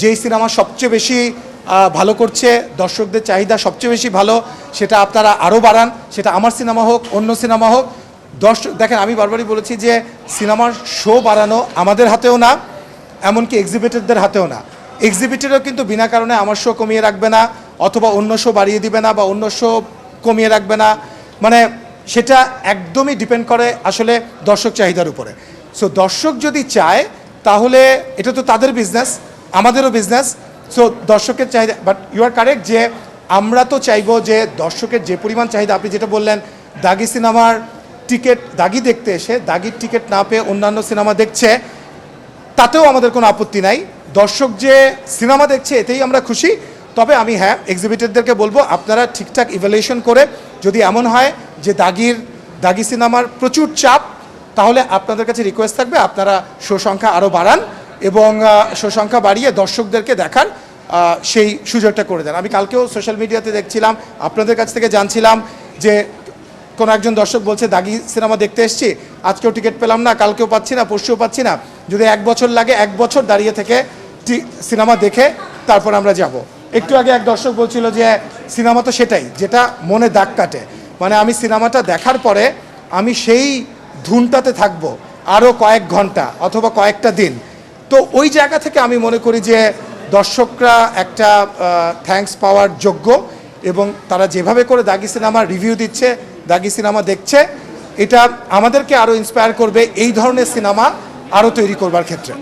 যেই সিনেমা সবচেয়ে বেশি ভালো করছে, দর্শকদের চাহিদা সবচেয়ে বেশি ভালো, সেটা আপনারা আরও বাড়ান, সেটা আমার সিনেমা হোক, অন্য সিনেমা হোক। দর্শক দেখেন, আমি বারবারই বলেছি যে সিনেমার শো বাড়ানো আমাদের হাতেও না, এমনকি এক্সিবিটরদের হাতেও না। এক্সিবিটরও কিন্তু বিনা কারণে আমার শো কমিয়ে রাখবে না, অথবা অন্য শো বাড়িয়ে দিবে না বা অন্য শো কমিয়ে রাখবে না। মানে সেটা একদমই ডিপেন্ড করে আসলে দর্শক চাহিদার উপরে। সো দর্শক যদি চায়, তাহলে এটা তো তাদের বিজনেস আমাদেরও বিজনেস সো দর্শকের চাহিদা বাট ইউ আর কারেক্ট যে আমরা তো চাইব যে দর্শকের যে পরিমাণ চাহিদা, আপনি যেটা বললেন, দাগি সিনেমার টিকিট দাগি দেখতে এসে, দাগির টিকিট না পেয়ে অন্যান্য সিনেমা দেখছে, তাতেও আমাদের কোনো আপত্তি নাই। দর্শক যে সিনেমা দেখছে, এতেই আমরা খুশি। তবে আমি হ্যাঁ এক্সিবিটরদেরকে বলব, আপনারা ঠিকঠাক ইভ্যালুয়েশন করে যদি এমন হয় যে দাগির, দাগি সিনেমার প্রচুর চাপ, তাহলে আপনাদের কাছে রিকোয়েস্ট থাকবে, আপনারা শো সংখ্যা আরও বাড়ান। এবং সংখ্যা বাড়িয়ে দর্শকদেরকে দেখার সেই সুযোগটা করে দেন। আমি কালকেও সোশ্যাল মিডিয়াতে দেখছিলাম, আপনাদের কাছ থেকে জানছিলাম যে কোনো একজন দর্শক বলছে, দাগি সিনেমা দেখতে এসেছি, আজকেও টিকিট পেলাম না, কালকেও পাচ্ছি না, পরশুও পাচ্ছি না। যদি এক বছর লাগে, এক বছর দাঁড়িয়ে থেকে সিনেমা দেখে তারপর আমরা যাব। একটু আগে এক দর্শক বলছিল যে, সিনেমা তো সেটাই, যেটা মনে দাগ কাটে। মানে আমি সিনেমাটা দেখার পরে আমি সেই ধুনটাতে থাকব, আরও কয়েক ঘণ্টা অথবা কয়েকটা দিন। তো ওই জায়গা থেকে আমি মনে করি যে দর্শকরা একটা থ্যাঙ্কস পাওয়ার যোগ্য এবং তারা যেভাবে করে দাগি সিনেমার রিভিউ দিচ্ছে, দাগি সিনেমা দেখছে, এটা আমাদেরকে আরও ইন্সপায়ার করবে এই ধরনের সিনেমা আরও তৈরি করবার ক্ষেত্রে।